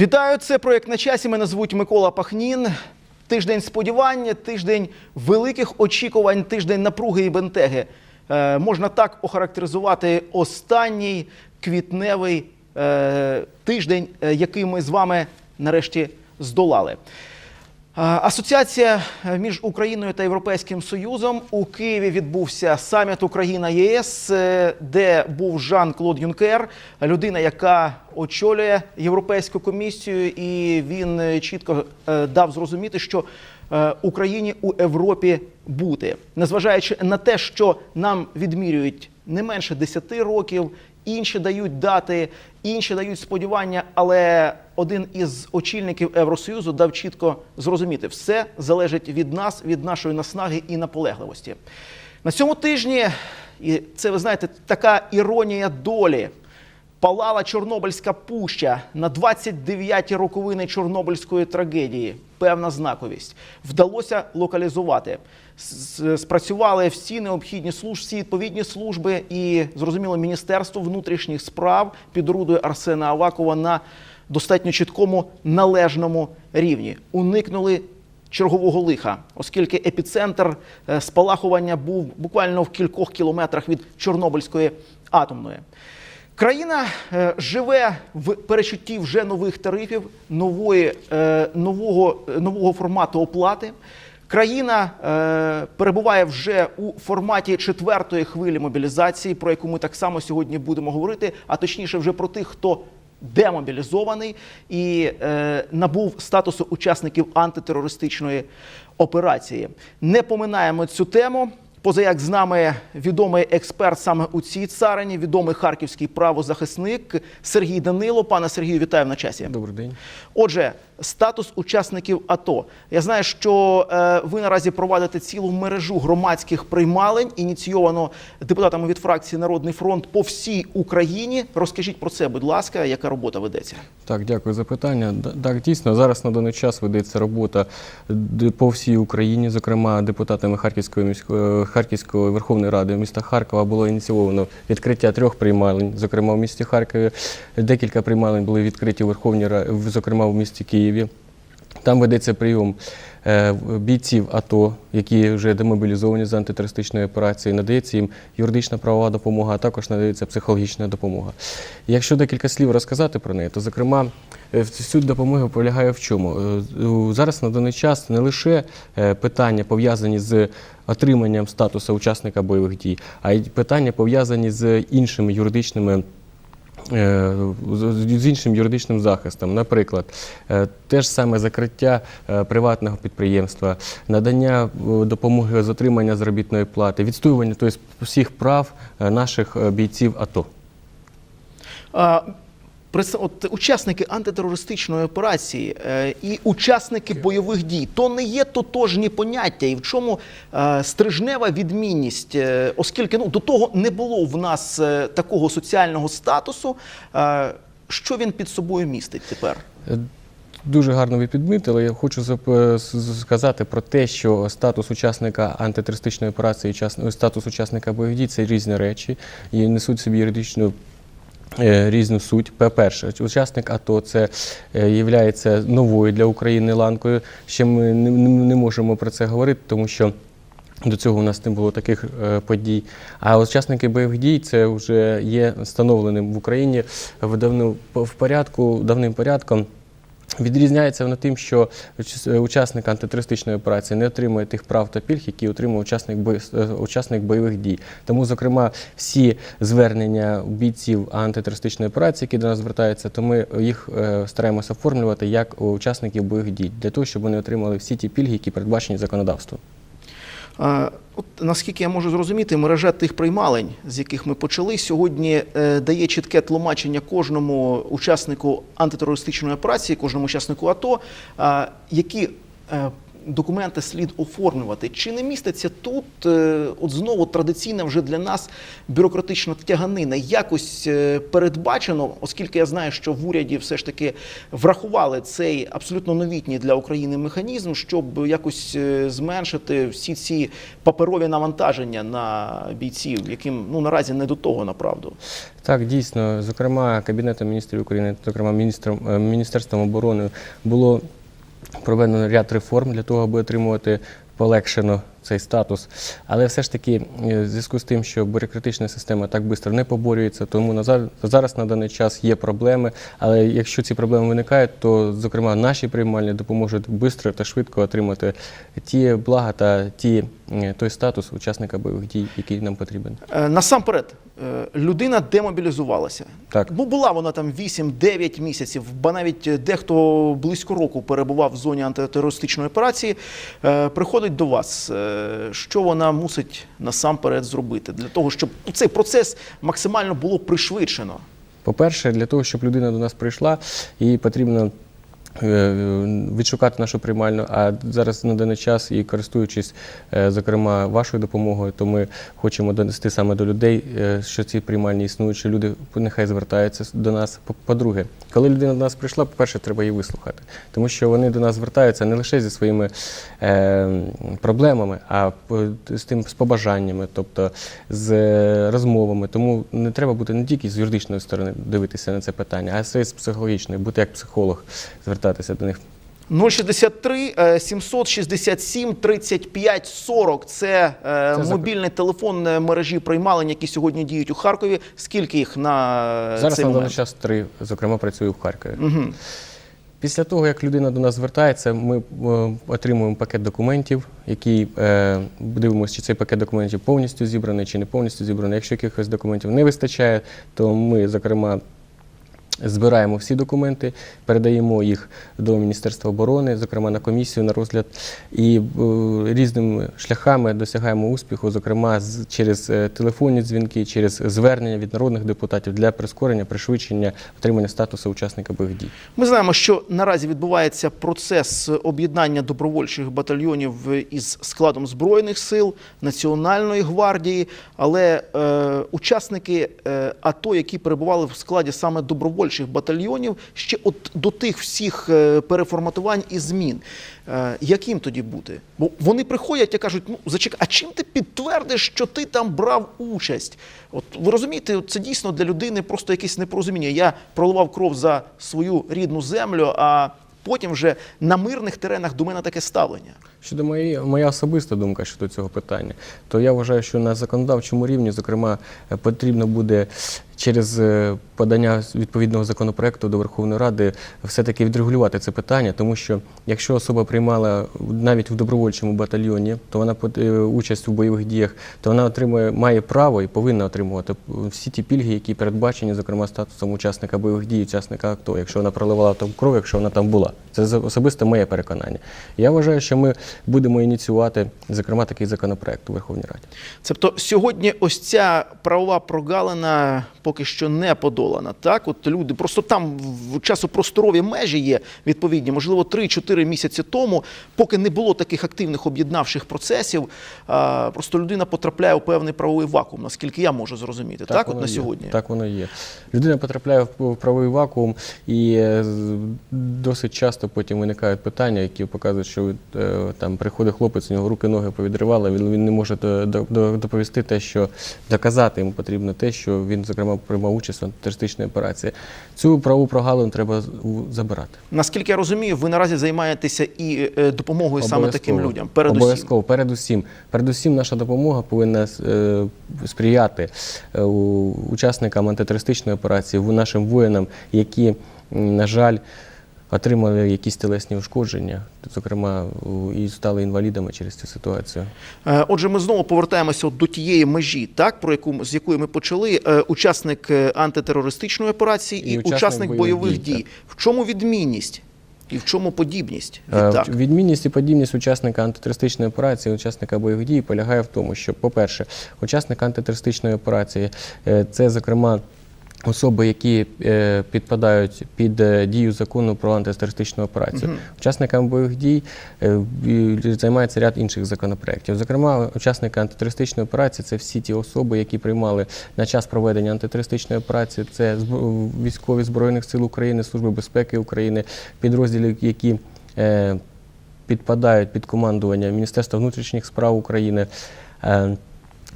Вітаю, це проєкт на часі. Мене звуть Микола Пахнін. Тиждень сподівання, тиждень великих очікувань, тиждень напруги і бентеги. Е, можна так охарактеризувати останній квітневий е, тиждень, е, який ми з вами нарешті здолали. Е, Асоціація між Україною та Європейським Союзом у Києві відбувся саміт Україна ЄС, е, де був Жан-Клод Юнкер, людина, яка очолює Європейську комісію, і він е, чітко е, дав зрозуміти, що е, Україні у Європі бути, незважаючи на те, що нам відмірюють не менше 10 років. Інші дають дати, інші дають сподівання, але один із очільників Євросоюзу дав чітко зрозуміти, все залежить від нас, від нашої наснаги і наполегливості. На цьому тижні, і це ви знаєте, така іронія долі. Палала Чорнобильська пуща на 29-ті роковини Чорнобильської трагедії. Певна знаковість. Вдалося локалізувати. Спрацювали всі необхідні служби, всі відповідні служби і, зрозуміло, Міністерство внутрішніх справ під орудою Арсена Авакова на достатньо чіткому належному рівні. Уникнули чергового лиха, оскільки епіцентр е, спалахування був буквально в кількох кілометрах від Чорнобильської атомної. Країна е, живе в перечутті вже нових тарифів, нової, е, нового, нового формату оплати. Країна е, перебуває вже у форматі четвертої хвилі мобілізації, про яку ми так само сьогодні будемо говорити, а точніше, вже про тих, хто демобілізований і е, набув статусу учасників антитерористичної операції. Не поминаємо цю тему. Поза як з нами відомий експерт саме у цій царині, відомий харківський правозахисник Сергій Данило. Пане Сергію, вітаю на часі. Добрий день. Отже, статус учасників АТО. Я знаю, що е, ви наразі проводите цілу мережу громадських приймалень, ініційовано депутатами від фракції Народний фронт по всій Україні. Розкажіть про це, будь ласка, яка робота ведеться? Так, дякую за питання. Так, дійсно, зараз на даний час ведеться робота по всій Україні. Зокрема, депутатами Харківської міської Харківської Верховної Ради міста Харкова було ініційовано відкриття трьох приймалень. Зокрема, в місті Харкові декілька приймалень були відкриті у Верховній Раді, зокрема в місті Києві. Там ведеться прийом е, бійців АТО, які вже демобілізовані з антитерористичної операції. Надається їм юридична правова допомога, а також надається психологічна допомога. Якщо декілька слів розказати про неї, то зокрема е, в- суть допомоги полягає в чому? Е, Зараз на даний час не лише питання пов'язані з отриманням статусу учасника бойових дій, а й питання пов'язані з іншими юридичними. Е, з іншим юридичним захистом, наприклад, е, те ж саме закриття е, приватного підприємства, надання допомоги з отримання заробітної плати, відстоювання тобто, всіх прав наших бійців АТО. От учасники антитерористичної операції е, і учасники бойових дій то не є тотожні поняття, і в чому е, стрижнева відмінність, е, оскільки ну до того не було в нас такого соціального статусу. Що він під собою містить тепер? Дуже гарно ви підмітили. Я хочу сказати про те, що статус учасника антитерористичної операції, і статус учасника бойових дій це різні речі і несуть собі юридичну. Е, Різну суть. По-перше, учасник АТО це є новою для України ланкою. Ще ми не можемо про це говорити, тому що до цього у нас не було таких е, подій. А учасники бойових дій це вже є встановленим в Україні в, давним в порядку, давним порядком. Відрізняється воно тим, що учасник антитерористичної операції не отримує тих прав та пільг, які отримує учасник, бой- е, учасник бойових дій. Тому, зокрема, всі звернення бійців антитерористичної операції, які до нас звертаються, то ми їх е, стараємося оформлювати як учасників бойових дій, для того, щоб вони отримали всі ті пільги, які передбачені законодавством. От наскільки я можу зрозуміти, мережа тих приймалень, з яких ми почали, сьогодні е, дає чітке тлумачення кожному учаснику антитерористичної операції, кожному учаснику АТО, які е, документи слід оформлювати. Чи не міститься тут е, от знову традиційна вже для нас бюрократична тяганина? Якось е, передбачено, оскільки я знаю, що в уряді все ж таки врахували цей абсолютно новітній для України механізм, щоб якось е, зменшити всі ці паперові навантаження на бійців, яким ну наразі не до того направду. Так, дійсно, зокрема, Кабінетом міністрів України, зокрема міністром, Міністерством оборони, було проведено ряд реформ для того, аби отримувати полегшено цей статус. Але все ж таки, е, в зв'язку з тим, що бюрократична система так швидко не поборюється, тому на зар- зараз на даний час є проблеми. Але якщо ці проблеми виникають, то зокрема наші приймальні допоможуть швидко та швидко отримати ті блага та ті, е, той статус учасника бойових дій, який нам потрібен. Е, Насамперед, людина демобілізувалася. Так. Бо була вона там 8-9 місяців, ба навіть е, дехто близько року перебував в зоні антитерористичної операції. Е, Приходить до вас. Е, Що вона мусить насамперед зробити для того, щоб цей процес максимально було пришвидшено? По-перше, для того, щоб людина до нас прийшла, їй потрібно е, відшукати нашу приймальну. А зараз на даний час і користуючись, е, зокрема, вашою допомогою, то ми хочемо донести саме до людей, е, що ці приймальні існують, що люди нехай звертаються до нас. По- По-друге, коли людина до нас прийшла, по-перше, треба її вислухати, тому що вони до нас звертаються не лише зі своїми е, проблемами, а з тим з побажаннями, тобто з е, розмовами. Тому не треба бути не тільки з юридичної сторони дивитися на це питання, а й з психологічної, бути як психолог, звертатися до них. 063 е, 767 35 40 – це, е, Це мобільний телефон е, мережі приймалень, які сьогодні діють у Харкові. Скільки їх на е, Зараз цей на даний час три, зокрема, працюю в Харкові. Угу. Після того, як людина до нас звертається, ми отримуємо пакет документів, який е, дивимося, чи цей пакет документів повністю зібраний, чи не повністю зібраний. Якщо якихось документів не вистачає, то ми, зокрема, збираємо всі документи, передаємо їх до Міністерства оборони, зокрема на комісію на розгляд, і е, різними шляхами досягаємо успіху, зокрема з- через е, телефонні дзвінки, через звернення від народних депутатів для прискорення, пришвидшення отримання статусу учасника бойових дій. Ми знаємо, що наразі відбувається процес об'єднання добровольчих батальйонів із складом збройних сил Національної гвардії, але е, учасники е, АТО, які перебували в складі саме добровольчих батальйонів, ще от до тих всіх е, переформатувань і змін. Е, яким тоді бути? Бо вони приходять і кажуть: ну зачекай, а чим ти підтвердиш, що ти там брав участь? От ви розумієте, це дійсно для людини просто якесь непорозуміння. Я проливав кров за свою рідну землю, а потім вже на мирних теренах до мене таке ставлення. Щодо моєї моя особиста думка щодо цього питання, то я вважаю, що на законодавчому рівні, зокрема, потрібно буде через е, подання відповідного законопроекту до Верховної Ради все-таки відрегулювати це питання, тому що якщо особа приймала навіть в добровольчому батальйоні, то вона е, участь у бойових діях, то вона отримує має право і повинна отримувати всі ті пільги, які передбачені, зокрема, статусом учасника бойових дій, учасника АТО, якщо вона проливала там кров, якщо вона там була. Це особисте моє переконання. Я вважаю, що ми будемо ініціювати, зокрема, такий законопроект у Верховній Раді. Тобто сьогодні ось ця правова прогалина поки що не подолана. Так, от люди просто там в часопросторові межі є відповідні, можливо, 3-4 місяці тому, поки не було таких активних об'єднавчих процесів, просто людина потрапляє у певний правовий вакуум, наскільки я можу зрозуміти. Так, от на є. сьогодні. Так воно є. Людина потрапляє в правовий вакуум, і е, досить часто потім виникають питання, які показують, що е, там приходить хлопець, у нього руки, ноги повідривали, він, він не може до- до- до- доповісти те, що доказати йому потрібно те, що він, зокрема, приймав участь в антитерористичній операції. Цю правову прогалину треба забирати. Наскільки я розумію, ви наразі займаєтеся і е, допомогою саме таким людям. Передусім. Обов'язково, передусім. Передусім, наша допомога повинна е, сприяти е, учасникам антитерористичної операції, в- нашим воїнам, які, на жаль, отримали якісь телесні ушкодження, зокрема, і стали інвалідами через цю ситуацію. Е, Отже, ми знову повертаємося до тієї межі, так про яку з якої ми почали. Е, Учасник е, антитерористичної операції і, І учасник учасник бойових, бойових дій. дій, В чому відмінність і в чому подібність? Відтак. Відмінність і подібність учасника антитерористичної операції, учасника бойових дій полягає в тому, що, по-перше, учасник антитерористичної операції це, зокрема, Особи, які е, підпадають під е, дію закону про антитерористичну операцію, учасниками бойових дій е, займається ряд інших законопроєктів. Зокрема, учасники антитерористичної операції це всі ті особи, які приймали на час проведення антитерористичної операції. Це військові збройних сил України, служби безпеки України, підрозділи, які е, підпадають під командування Міністерства внутрішніх справ України. Е,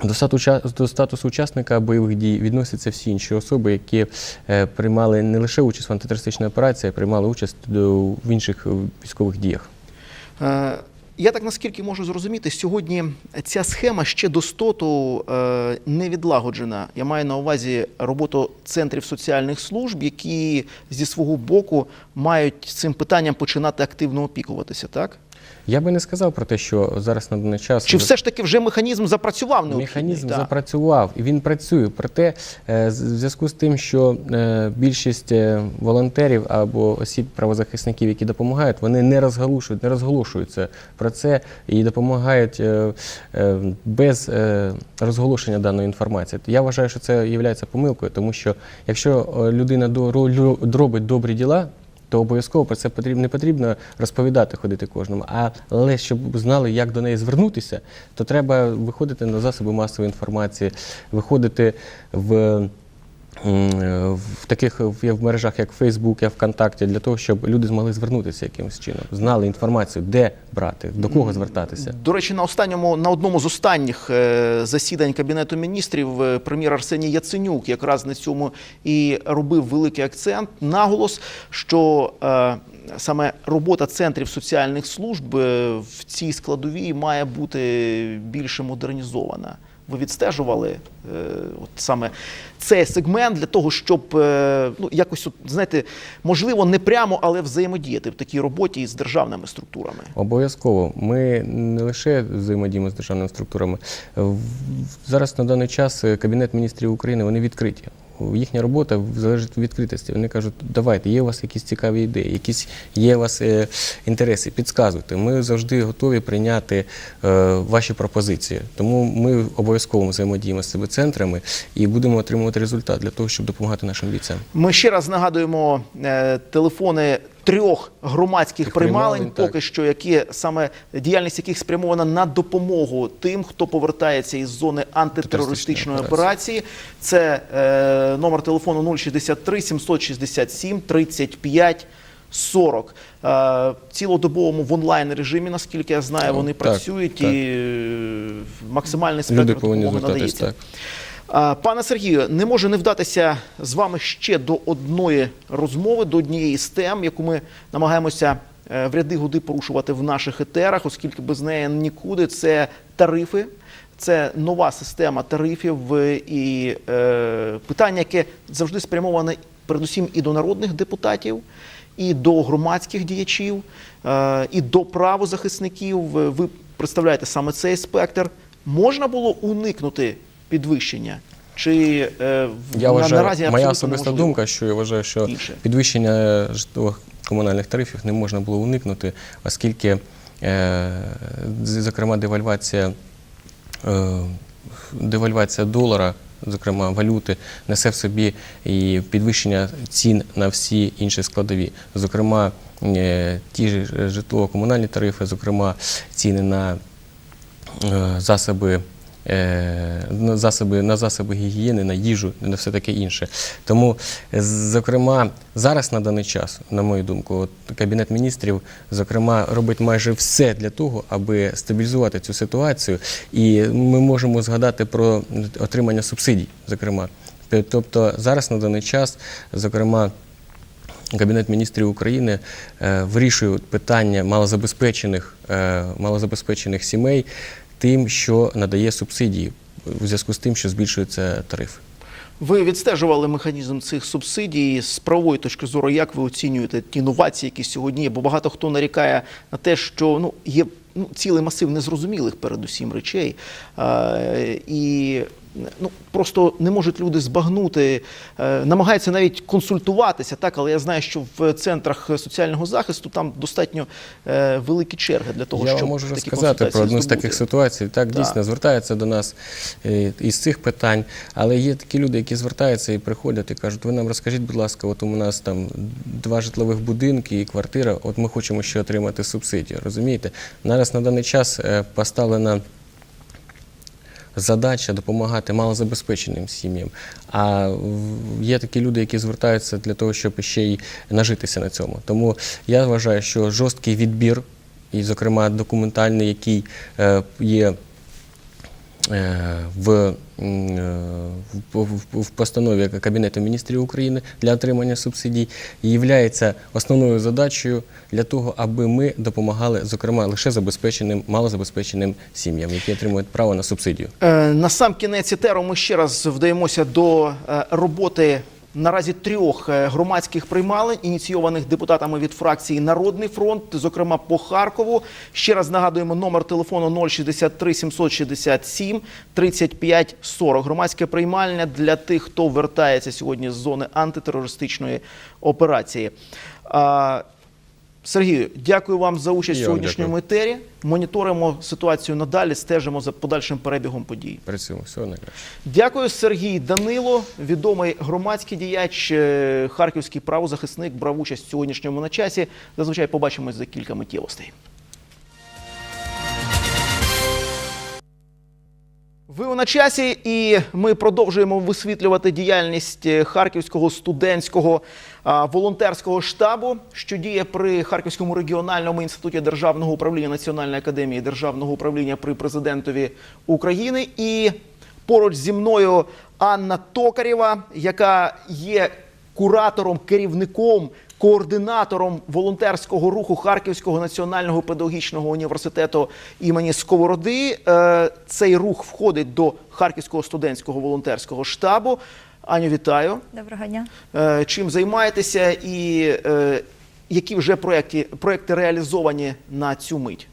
До статусу, учасника бойових дій відносяться всі інші особи, які е, приймали не лише участь в антитерористичній операції, а приймали участь в інших е, військових діях. Е, Я так наскільки можу зрозуміти, сьогодні ця схема ще до стоту не відлагоджена. Я маю на увазі роботу центрів соціальних служб, які зі свого боку мають цим питанням починати активно опікуватися, так? Я би не сказав про те, що зараз на даний час Чи все ж таки вже механізм запрацював необхідний? Механізм Так. запрацював і він працює. Проте, е, в зв'язку з тим, що е, більшість е, волонтерів або осіб правозахисників, які допомагають, вони не розголошують, не розголошуються про це і допомагають без розголошення даної інформації. Я вважаю, що це є помилкою, тому що якщо людина робить добрі діла. То обов'язково про це потрібно не потрібно розповідати, ходити кожному. Але щоб знали, як до неї звернутися, то треба виходити на засоби масової інформації, виходити в. М, В таких в в мережах, як Facebook, як ВКонтакті, для того, щоб люди змогли звернутися якимось чином, знали інформацію, де брати, до кого звертатися. До речі, на останньому на одному з останніх е, засідань кабінету міністрів е, прем'єр Арсеній Яценюк якраз на цьому і робив великий акцент, наголос, що е, саме робота центрів соціальних служб е, в цій складовій має бути більше модернізована. Ви відстежували е, от саме цей сегмент для того, щоб е, ну якось от, знаєте, можливо, не прямо, але взаємодіяти в такій роботі з державними структурами. Обов'язково. Ми не лише взаємодіємо з державними структурами. Зараз на даний час е, Кабінет міністрів України вони відкриті. Їхня робота залежить від відкритості. Вони кажуть, давайте, є у вас якісь цікаві ідеї, якісь є у вас е, інтереси, підказуйте. Ми завжди готові прийняти е, ваші пропозиції. Тому ми обов'язково взаємодіємо з цими центрами і будемо отримувати результат для того, щоб допомагати нашим бійцям. Ми ще раз нагадуємо е, телефони трьох громадських приймалень, приймалень, так. поки що, які саме діяльність яких спрямована на допомогу тим, хто повертається із зони антитерористичної Терористичної операції. Це е, номер телефону 063 767 35 40. Е, в цілодобовому в онлайн режимі, наскільки я знаю, О, вони так, працюють так. і е, максимальний спектр допомоги надається. так. Пане Сергію, не може не вдатися з вами ще до одної розмови, до однієї з тем, яку ми намагаємося е, в ряди годи порушувати в наших етерах, оскільки без неї нікуди. Це тарифи, це нова система тарифів і е, питання, яке завжди спрямоване передусім і до народних депутатів, і до громадських діячів, е, і до правозахисників. Ви представляєте саме цей спектр. Можна було уникнути підвищення? Чи е, Я на, вважаю, наразі моя особиста неможливо? думка, що я вважаю, що Більше. підвищення житлових комунальних тарифів не можна було уникнути, оскільки, е, зокрема, девальвація, е, девальвація долара, зокрема валюти, несе в собі і підвищення цін на всі інші складові. Зокрема, е, ті ж житлово-комунальні тарифи, зокрема, ціни на е, засоби. Е, На засоби, на засоби гігієни, на їжу, на все таке інше. Тому, зокрема, зараз на даний час, на мою думку, от Кабінет міністрів, зокрема, робить майже все для того, аби стабілізувати цю ситуацію. І ми можемо згадати про отримання субсидій, зокрема. Тобто зараз на даний час, зокрема, Кабінет міністрів України е, вирішує питання малозабезпечених, е, малозабезпечених сімей тим, що надає субсидії у зв'язку з тим, що збільшуються тарифи. Ви відстежували механізм цих субсидій з правової точки зору. Як ви оцінюєте ті новації, які сьогодні є? Бо багато хто нарікає на те, що ну є ну, цілий масив незрозумілих передусім речей. Е, і ну просто не можуть люди збагнути, е, намагаються навіть консультуватися, так, але я знаю, що в центрах соціального захисту там достатньо е, великі черги для того, Я щоб вам можу такі розказати про одну з таких ситуацій. Так, Так. дійсно звертаються до нас е, із цих питань, але є такі люди, які звертаються і приходять і кажуть, ви нам розкажіть, будь ласка, от у нас там два житлових будинки і квартира, от ми хочемо ще отримати субсидію. Розумієте? Зараз на даний час поставлена задача допомагати малозабезпеченим сім'ям. А є такі люди, які звертаються для того, щоб ще й нажитися на цьому. Тому я вважаю, що жорсткий відбір, і, зокрема, документальний, який е, є в, м, е, в, в- постанові Кабінету міністрів України для отримання субсидій, є основною задачею для того, аби ми допомагали, зокрема, лише забезпеченим, малозабезпеченим сім'ям, які отримують право на субсидію. Е, На сам кінець етеру ми ще раз вдаємося до е, роботи наразі трьох е, громадських приймалень, ініційованих депутатами від фракції Народний фронт, зокрема по Харкову. Ще раз нагадуємо номер телефону 063 767 35 40. Громадське приймальня для тих, хто вертається сьогодні з зони антитерористичної операції. Сергію, дякую вам за участь в сьогоднішньому дякую. етері. Моніторимо ситуацію надалі, стежимо за подальшим перебігом подій. Працюємо. Всього найкраще. Дякую, Сергій Данило, відомий громадський діяч, е, харківський правозахисник, брав участь в сьогоднішньому на часі. Зазвичай побачимось за кілька миттєвостей. Ви у на часі, і ми продовжуємо висвітлювати діяльність е, харківського студентського волонтерського штабу, що діє при Харківському регіональному інституті державного управління Національної академії державного управління при президентові України. І поруч зі мною Анна Токарєва, яка є куратором, керівником, координатором волонтерського руху Харківського національного педагогічного університету імені Сковороди. Е, Цей рух входить до Харківського студентського волонтерського штабу. Аню, вітаю. Доброго дня. Е, Чим займаєтеся і е, які вже проекти, проекти реалізовані на цю мить?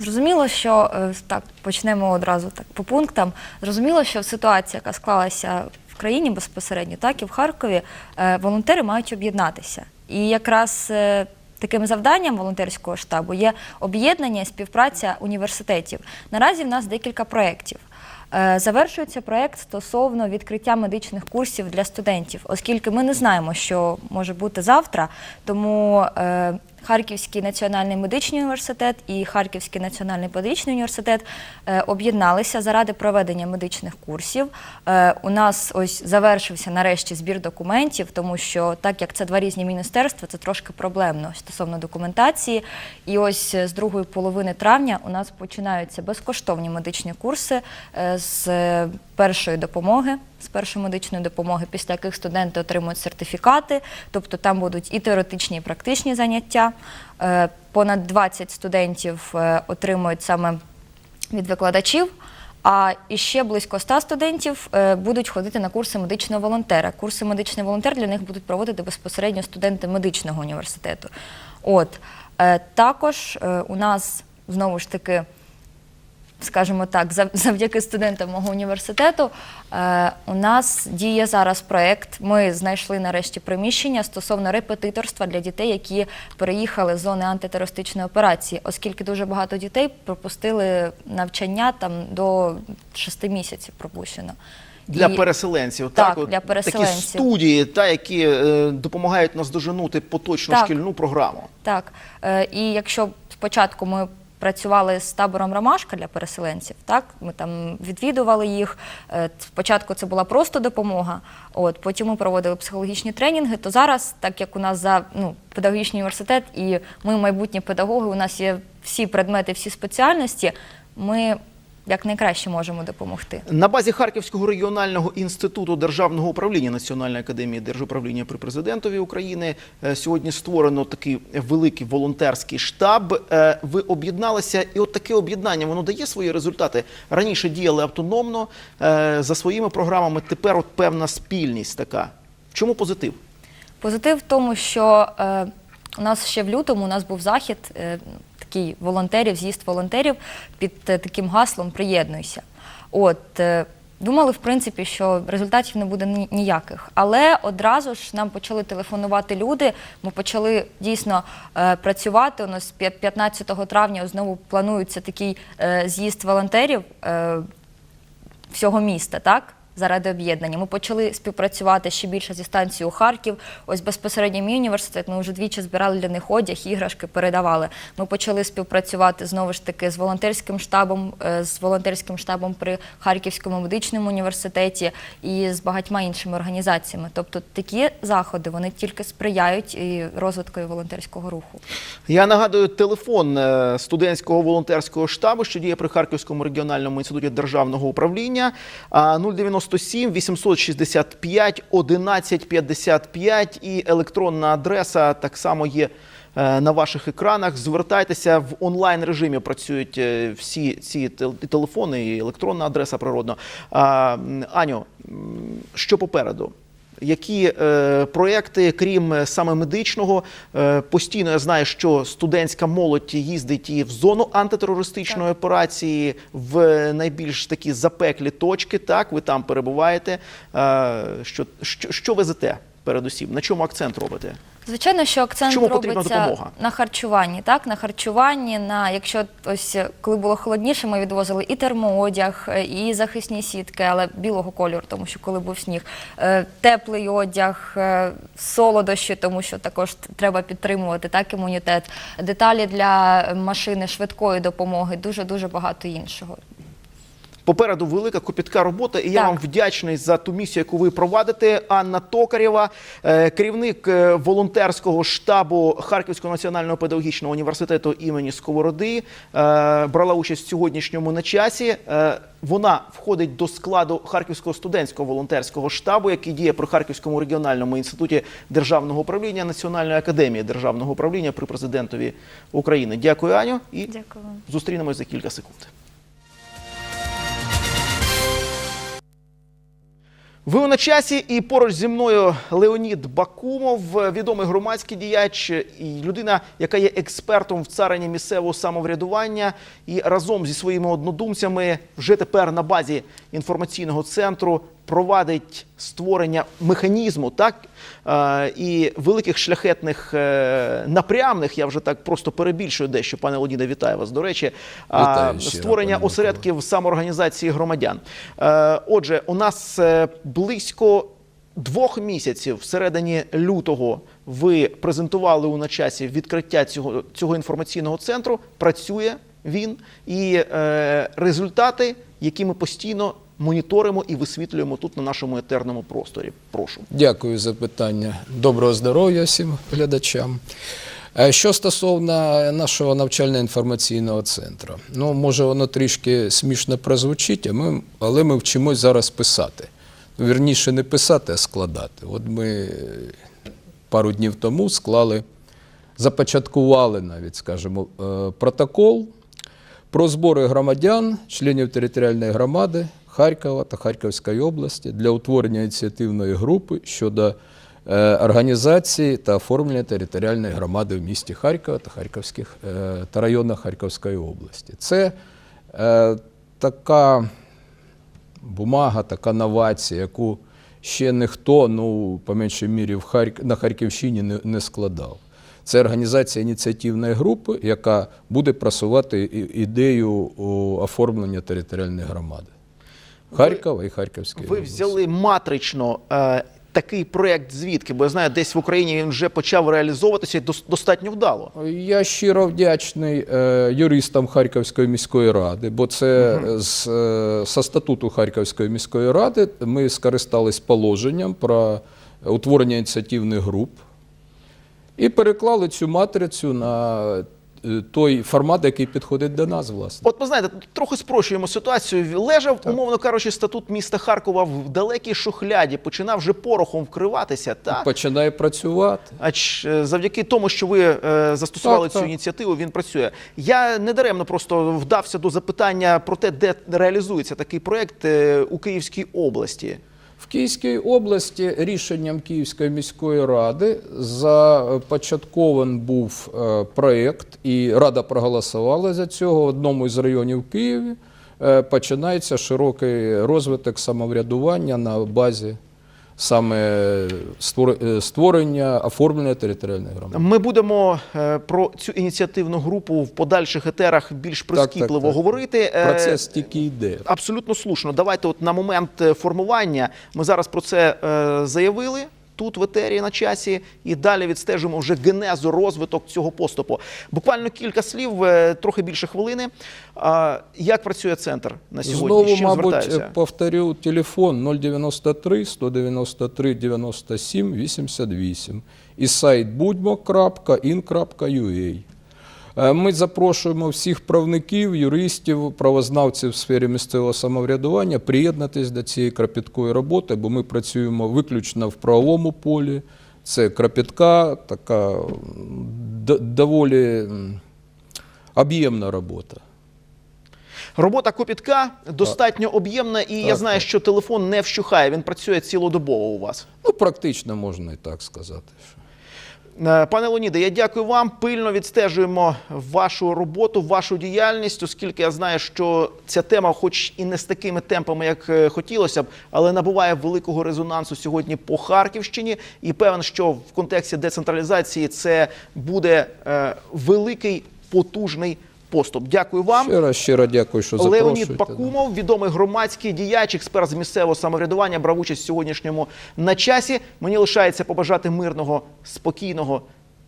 Зрозуміло, що так почнемо одразу так по пунктам. Зрозуміло, що ситуація, яка склалася в країні безпосередньо, так і в Харкові, е, волонтери мають об'єднатися. І якраз е, таким завданням волонтерського штабу є об'єднання і співпраця університетів. Наразі в нас декілька проєктів. Е, Завершується проєкт стосовно відкриття медичних курсів для студентів, оскільки ми не знаємо, що може бути завтра. Тому Харківський національний медичний університет і Харківський національний педагогічний університет е, об'єдналися заради проведення медичних курсів. Е, у нас ось завершився нарешті збір документів, тому що так як це два різні міністерства, це трошки проблемно стосовно документації. І ось е, з другої половини травня у нас починаються безкоштовні медичні курси з першої допомоги. З першої медичної допомоги, після яких студенти отримують сертифікати, тобто там будуть і теоретичні, і практичні заняття. Е, Понад 20 студентів е, отримують саме від викладачів. А іще близько 100 студентів е, будуть ходити на курси медичного волонтера. Курси медичний волонтер для них будуть проводити безпосередньо студенти медичного університету. От також у нас знову ж таки скажімо так, зав- завдяки студентам мого університету, е, у нас діє зараз проєкт. Ми знайшли нарешті приміщення стосовно репетиторства для дітей, які переїхали з зони антитерористичної операції, оскільки дуже багато дітей пропустили навчання там до 6 місяців пропущено. Для І- переселенців, Так, от для такі переселенців. студії, та, які е, допомагають наздоженути поточну Так. шкільну програму. Так, е, і якщо спочатку ми працювали з табором Ромашка для переселенців, так ми там відвідували їх. е, Спочатку це була просто допомога, от потім ми проводили психологічні тренінги. То зараз, так як у нас за ну, педагогічний університет, і ми майбутні педагоги, у нас є всі предмети, всі спеціальності. Ми як найкраще можемо допомогти. На базі Харківського регіонального інституту державного управління Національної академії держуправління при президентові України е, сьогодні створено такий великий волонтерський штаб. Е, Ви об'єдналися, і от таке об'єднання воно дає свої результати. Раніше діяли автономно е, за своїми програмами. Тепер от певна спільність така. Чому позитив? Позитив в тому, що у нас ще в лютому у нас був захід, такий волонтерів, з'їзд волонтерів під е, таким гаслом Приєднуйся. От е, думали, в принципі, що результатів не буде ніяких. Але одразу ж нам почали телефонувати люди. Ми почали дійсно е, працювати. У нас 15 травня знову планується такий з'їзд волонтерів всього міста, так? заради об'єднання. Ми почали співпрацювати ще більше зі станцією Харків. Ось безпосередньо мій університет. Ми вже двічі збирали для них одяг, іграшки передавали. Ми почали співпрацювати знову ж таки з волонтерським штабом, е, з волонтерським штабом при Харківському медичному університеті і з багатьма іншими організаціями. Тобто такі заходи вони тільки сприяють і розвитку волонтерського руху. Я нагадую телефон е, студентського волонтерського штабу, що діє при Харківському регіональному інституті державного управління 090 97 865 1155 і електронна адреса так само є е, на ваших екранах. Звертайтеся в онлайн режимі. Працюють е, всі ці телефони і електронна адреса природно. Аню, що попереду? Які е, проекти, крім е, саме медичного, е, постійно я знаю, що студентська молодь їздить і в зону антитерористичної операції, в найбільш такі запеклі точки. Так, ви там перебуваєте. Е, що, що, що везете передусім? На чому акцент робите? Звичайно, що акцент Чому робиться допомога? на харчуванні, так на харчуванні. На якщо ось коли було холодніше, ми відвозили і термоодяг, е, і захисні сітки, але білого кольору, тому що коли був сніг, е, теплий одяг, е, солодощі, тому що також треба підтримувати так імунітет, деталі для машини швидкої допомоги, дуже дуже багато іншого. Попереду велика копітка робота, і я вам вдячний за ту місію, яку ви провадите. Анна Токарєва, е, керівник е, волонтерського штабу Харківського національного педагогічного університету імені Сковороди, е, брала участь в сьогоднішньому на часі. Вона входить до складу Харківського студентського волонтерського штабу, який діє при Харківському регіональному інституті державного управління Національної академії державного управління при президентові України. Дякую, Аню, і Дякую зустрінемось за кілька секунд. Ви на часі і поруч зі мною Леонід Бакумов, відомий громадський діяч і людина, яка є експертом в царині місцевого самоврядування, і разом зі своїми однодумцями вже тепер на базі інформаційного центру провадить створення механізму, так е, і великих шляхетних е, напрямних. Я вже так просто перебільшую дещо. Пане Леоніде, вітаю вас. До речі, а, Вітаю створення пане осередків самоорганізації громадян. Е, Отже, у нас е, близько двох місяців, всередині лютого, ви презентували у на часі відкриття цього, цього інформаційного центру. Працює він і е, результати, які ми постійно моніторимо і висвітлюємо тут на нашому етерному просторі. Прошу. Дякую за питання. Доброго здоров'я всім глядачам. Е, Що стосовно нашого навчально-інформаційного центру, ну може воно трішки смішно прозвучить, а ми, але ми вчимось зараз писати. Вірніше не писати, а складати. От ми пару днів тому склали, започаткували навіть, скажімо, е, протокол про збори громадян, членів територіальної громади Харкова та Харківської області для утворення ініціативної групи щодо е, організації та оформлення територіальної громади в місті Харкова та Харківських е, та районах Харківської області. Це е, така бумага, така новація, яку ще ніхто, ну, по меншій мірі, в Харк... на Харківщині не, не складав. Це організація ініціативної групи, яка буде просувати ідею оформлення територіальної громади. Харкова і Харківської Ви області. взяли матрично е, такий проект звідки? Бо я знаю, десь в Україні він вже почав реалізовуватися достатньо вдало. Я щиро вдячний е, юристам Харківської міської ради, бо це з е, со статуту Харківської міської ради ми скористались положенням про утворення ініціативних груп і переклали цю матрицю на той формат, який підходить до нас, власне. От ви знаєте, трохи спрощуємо ситуацію. Лежав, умовно кажучи, статут міста Харкова в далекій шухляді, починав вже порохом вкриватися. Та? Починає працювати. А е, завдяки тому, що ви е, застосували Так, цю так. ініціативу, він працює. Я недаремно просто вдався до запитання про те, де реалізується такий проект е, у Київській області. В Київській області рішенням Київської міської ради започаткований був е, проєкт, і рада проголосувала за цього в одному із районів Києві. е, починається широкий розвиток самоврядування на базі саме е, створення, оформлення територіальної громади. Ми будемо е, про цю ініціативну групу в подальших етерах більш так, прискіпливо так. говорити. Е, Процес тільки йде. Абсолютно слушно. Давайте, от на момент формування, ми зараз про це заявили. Тут в етері на часі, і далі відстежимо вже генезу розвиток цього поступу. Буквально кілька слів, е, трохи більше хвилини. Як працює центр на сьогодні? Знову, мабуть, звертаються? повторю телефон 093 193 97 88 і сайт budmo.in.ua. Е, Ми запрошуємо всіх правників, юристів, правознавців в сфері місцевого самоврядування приєднатись до цієї кропіткої роботи, бо ми працюємо виключно в правовому полі. Це кропітка, така доволі об'ємна робота. Робота копітка достатньо об'ємна, і я знаю, так. що телефон не вщухає, він працює цілодобово у вас. Ну, практично можна і так сказати. Е, Пане Лоніде, я дякую вам. Пильно відстежуємо вашу роботу, вашу діяльність, оскільки я знаю, що ця тема, хоч і не з такими темпами, як е, хотілося б, але набуває великого резонансу сьогодні по Харківщині. І певен, що в контексті децентралізації це буде е, великий потужний поступ. Дякую вам. Щиро, щиро дякую, що запрошуєте. Леонід Пакумов, відомий громадський діяч, експерт з місцевого самоврядування, брав участь в сьогоднішньому на часі. Мені лишається побажати мирного, спокійного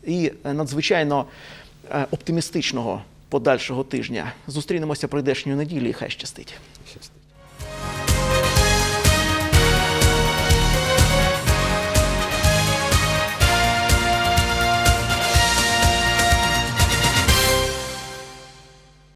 і е, надзвичайно е, оптимістичного подальшого тижня. Зустрінемося прийдешньої неділі. і Хай. Щастить.